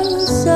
esperança.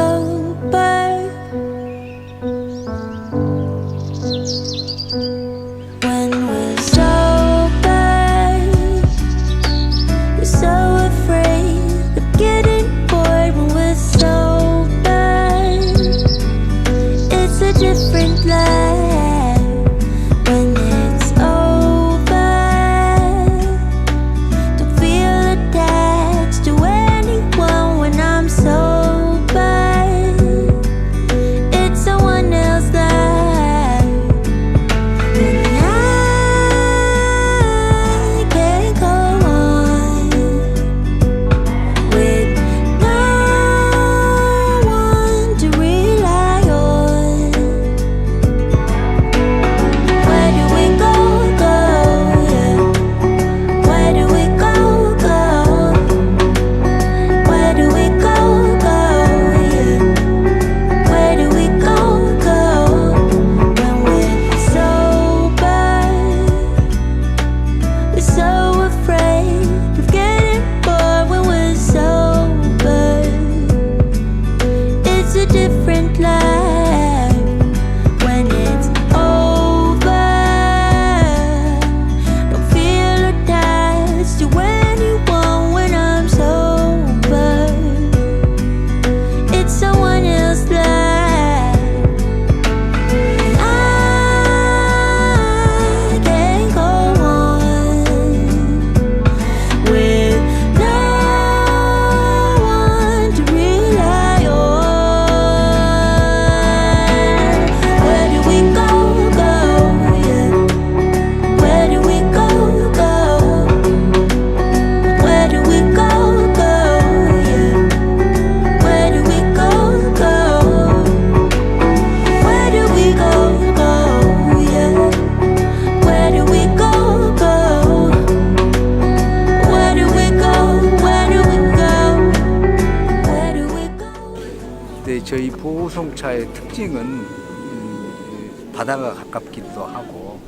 유기농차의 특징은 음, 바다가 가깝기도 하고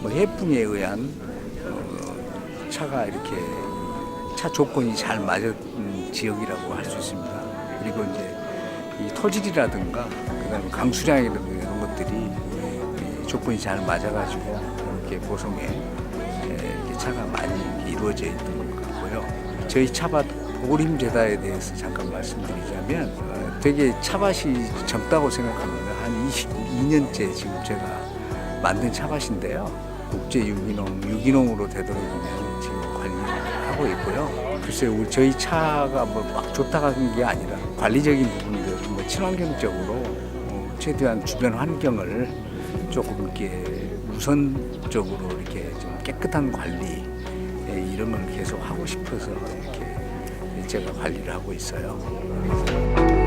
뭐 해풍에 의한 어, 차가 이렇게 차 조건이 잘 맞은 지역이라고 할 수 있습니다. 그리고 이제 이 토질이라든가 그다음에 강수량이라든가 이런 것들이 이 조건이 잘 맞아가지고 이렇게 보송에 에, 이렇게 차가 많이 이루어져 있는 것 같고요. 저희 차밭 보림 제다에 대해서 잠깐 말씀드리자면 어, 되게 차밭이 젊다고 생각합니다. 한 22년째 지금 제가 만든 차밭인데요. 국제 유기농, 유기농으로 되도록이면 지금 관리를 하고 있고요. 글쎄요, 우리 저희 차가 뭐 막 좋다고 하는 게 아니라 관리적인 부분들, 뭐 친환경적으로 어, 최대한 주변 환경을 조금 이렇게 우선적으로 이렇게 좀 깨끗한 관리 예, 이런 걸 계속 하고 싶어서 이렇게 제가 관리를 하고 있어요.